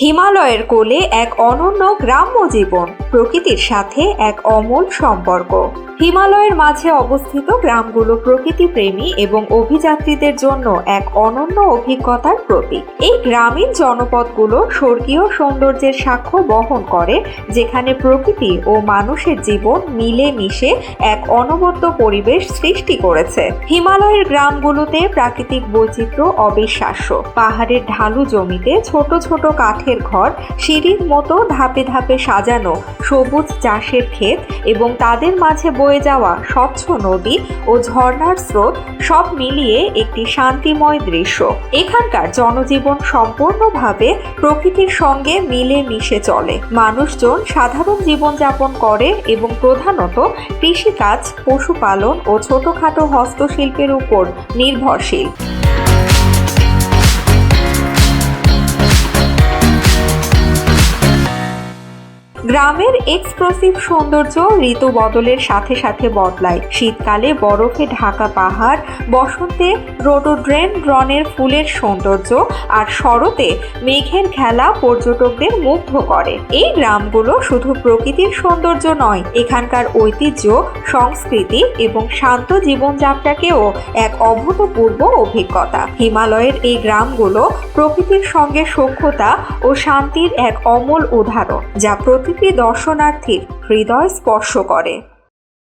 হিমালয়ের কোলে এক অনন্য গ্রাম্য জীবন। প্রকৃতির সাথে এক অমল সম্পর্ক। হিমালয়ের মাঝে অবস্থিত গ্রামগুলো প্রকৃতি প্রেমী এবং অভিযাত্রীদের জন্য এক অনন্য অভিজ্ঞতার প্রতীক। এই গ্রামীণ জনপদগুলো স্বর্গীয় সৌন্দর্যের সাক্ষ্য বহন করে, যেখানে প্রকৃতি ও মানুষের জীবন মিলে মিশে এক অনবদ্য পরিবেশ সৃষ্টি করেছে। হিমালয়ের গ্রামগুলোতে প্রাকৃতিক বৈচিত্র্য অবিশ্বাস্য। পাহাড়ের ঢালু জমিতে ছোট ছোট কাঠের ঘর, সিঁড়ির মতো ধাপে ধাপে সাজানো সবুজ চাষের ক্ষেত এবং তাদের মাঝে বয়ে যাওয়া স্বচ্ছ নদী ও ঝর্ণার স্রোত সব মিলিয়ে একটি শান্তিময় দৃশ্য। এখানকার জনজীবন সম্পূর্ণভাবে প্রকৃতির সঙ্গে মিলে মিশে চলে। মানুষজন সাধারণ জীবনযাপন করে এবং প্রধানত কৃষিকাজ, পশুপালন ও ছোটখাটো হস্তশিল্পের উপর নির্ভরশীল। গ্রামের এক্সপ্রেসিভ সৌন্দর্য ঋতু বদলের সাথে সাথে বদলায়। শীতকালে বরফে ঢাকা পাহাড়, বসন্তে রোডোড্রেন রনের ফুলের সৌন্দর্য, আর শরতে মেঘের খেলা পর্যটকদের মুগ্ধ করে। এই গ্রামগুলো শুধু প্রকৃতির সৌন্দর্য নয়, এখানকার ঐতিহ্য, সংস্কৃতি এবং শান্ত জীবনযাত্রাকেও এক অভূতপূর্ব অভিজ্ঞতা। হিমালয়ের এই গ্রামগুলো প্রকৃতির সঙ্গে সখ্যতা ও শান্তির এক অমল উদাহরণ, যা প্রতিটি দর্শনার্থীর হৃদয় স্পর্শ করে।